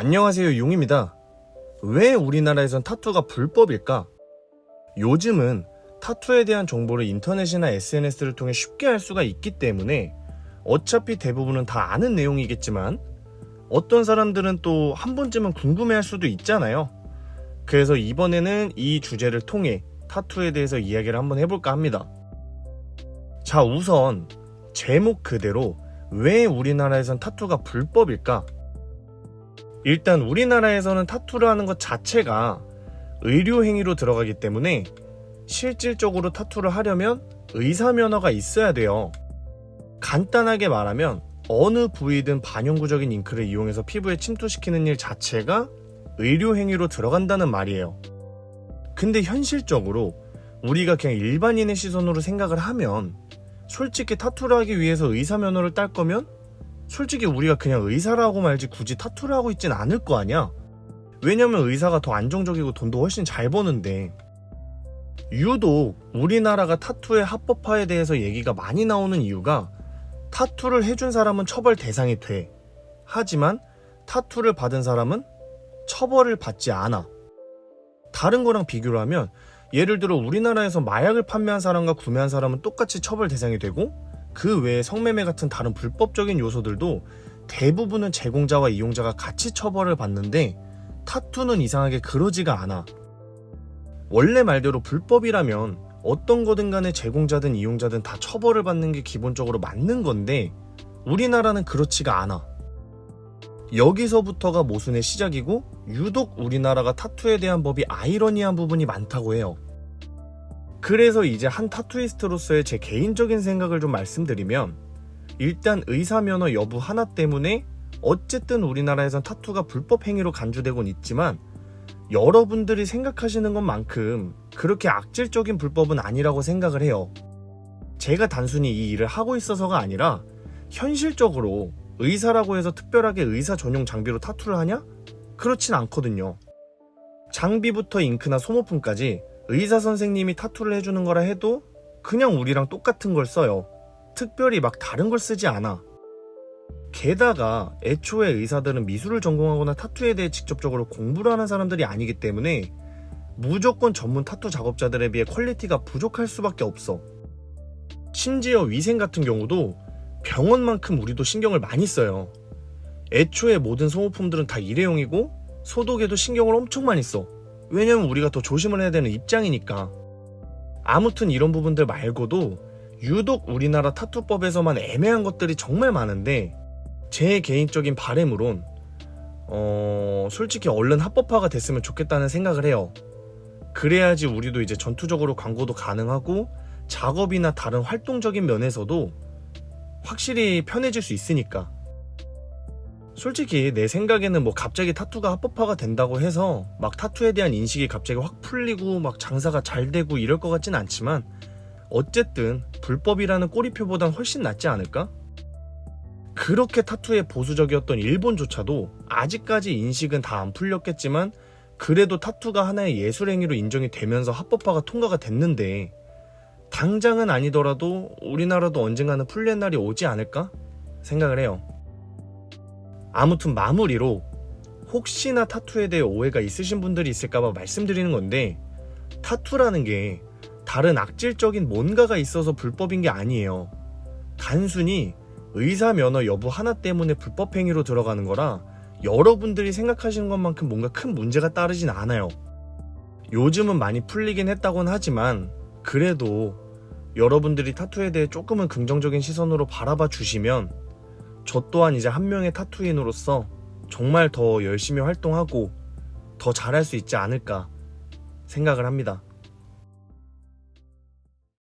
안녕하세요 용입니다. 왜 우리나라에선 타투가 불법일까? 요즘은 타투에 대한 정보를 인터넷이나 SNS를 통해 쉽게 알 수가 있기 때문에 어차피 대부분은 다 아는 내용이겠지만 어떤 사람들은 또 한 번쯤은 궁금해 할 수도 있잖아요. 그래서 이번에는 이 주제를 통해 타투에 대해서 이야기를 한번 해볼까 합니다. 자, 우선 제목 그대로 왜 우리나라에선 타투가 불법일까? 일단 우리나라에서는 타투를 하는 것 자체가 의료 행위로 들어가기 때문에 실질적으로 타투를 하려면 의사 면허가 있어야 돼요. 간단하게 말하면 어느 부위든 반영구적인 잉크를 이용해서 피부에 침투시키는 일 자체가 의료 행위로 들어간다는 말이에요. 근데 현실적으로 우리가 그냥 일반인의 시선으로 생각을 하면 솔직히 타투를 하기 위해서 의사 면허를 딸 거면 솔직히 우리가 그냥 의사라고 말지 굳이 타투를 하고 있진 않을 거 아니야? 왜냐면 의사가 더 안정적이고 돈도 훨씬 잘 버는데. 유독 우리나라가 타투의 합법화에 대해서 얘기가 많이 나오는 이유가 타투를 해준 사람은 처벌 대상이 돼. 하지만 타투를 받은 사람은 처벌을 받지 않아. 다른 거랑 비교를 하면 예를 들어 우리나라에서 마약을 판매한 사람과 구매한 사람은 똑같이 처벌 대상이 되고 그 외에 성매매 같은 다른 불법적인 요소들도 대부분은 제공자와 이용자가 같이 처벌을 받는데 타투는 이상하게 그러지가 않아. 원래 말대로 불법이라면 어떤 거든 간에 제공자든 이용자든 다 처벌을 받는 게 기본적으로 맞는 건데 우리나라는 그렇지가 않아. 여기서부터가 모순의 시작이고 유독 우리나라가 타투에 대한 법이 아이러니한 부분이 많다고 해요. 그래서 이제 한 타투이스트로서의 제 개인적인 생각을 좀 말씀드리면 일단 의사 면허 여부 하나 때문에 어쨌든 우리나라에선 타투가 불법 행위로 간주되곤 있지만 여러분들이 생각하시는 것만큼 그렇게 악질적인 불법은 아니라고 생각을 해요. 제가 단순히 이 일을 하고 있어서가 아니라 현실적으로 의사라고 해서 특별하게 의사 전용 장비로 타투를 하냐? 그렇진 않거든요. 장비부터 잉크나 소모품까지 의사 선생님이 타투를 해주는 거라 해도 그냥 우리랑 똑같은 걸 써요. 특별히 막 다른 걸 쓰지 않아. 게다가 애초에 의사들은 미술을 전공하거나 타투에 대해 직접적으로 공부를 하는 사람들이 아니기 때문에 무조건 전문 타투 작업자들에 비해 퀄리티가 부족할 수밖에 없어. 심지어 위생 같은 경우도 병원만큼 우리도 신경을 많이 써요. 애초에 모든 소모품들은 다 일회용이고 소독에도 신경을 엄청 많이 써. 왜냐면 우리가 더 조심을 해야 되는 입장이니까. 아무튼 이런 부분들 말고도 유독 우리나라 타투법에서만 애매한 것들이 정말 많은데 제 개인적인 바램으론 어 솔직히 얼른 합법화가 됐으면 좋겠다는 생각을 해요. 그래야지 우리도 이제 전투적으로 광고도 가능하고 작업이나 다른 활동적인 면에서도 확실히 편해질 수 있으니까. 솔직히 내 생각에는 뭐 갑자기 타투가 합법화가 된다고 해서 막 타투에 대한 인식이 갑자기 확 풀리고 막 장사가 잘 되고 이럴 것 같진 않지만 어쨌든 불법이라는 꼬리표보단 훨씬 낫지 않을까? 그렇게 타투에 보수적이었던 일본조차도 아직까지 인식은 다 안 풀렸겠지만 그래도 타투가 하나의 예술행위로 인정이 되면서 합법화가 통과가 됐는데 당장은 아니더라도 우리나라도 언젠가는 풀릴 날이 오지 않을까 생각을 해요. 아무튼 마무리로 혹시나 타투에 대해 오해가 있으신 분들이 있을까봐 말씀드리는 건데 타투라는 게 다른 악질적인 뭔가가 있어서 불법인 게 아니에요. 단순히 의사 면허 여부 하나 때문에 불법 행위로 들어가는 거라 여러분들이 생각하시는 것만큼 뭔가 큰 문제가 따르진 않아요. 요즘은 많이 풀리긴 했다곤 하지만 그래도 여러분들이 타투에 대해 조금은 긍정적인 시선으로 바라봐 주시면 저 또한 이제 한 명의 타투인으로서 정말 더 열심히 활동하고 더 잘할 수 있지 않을까 생각을 합니다.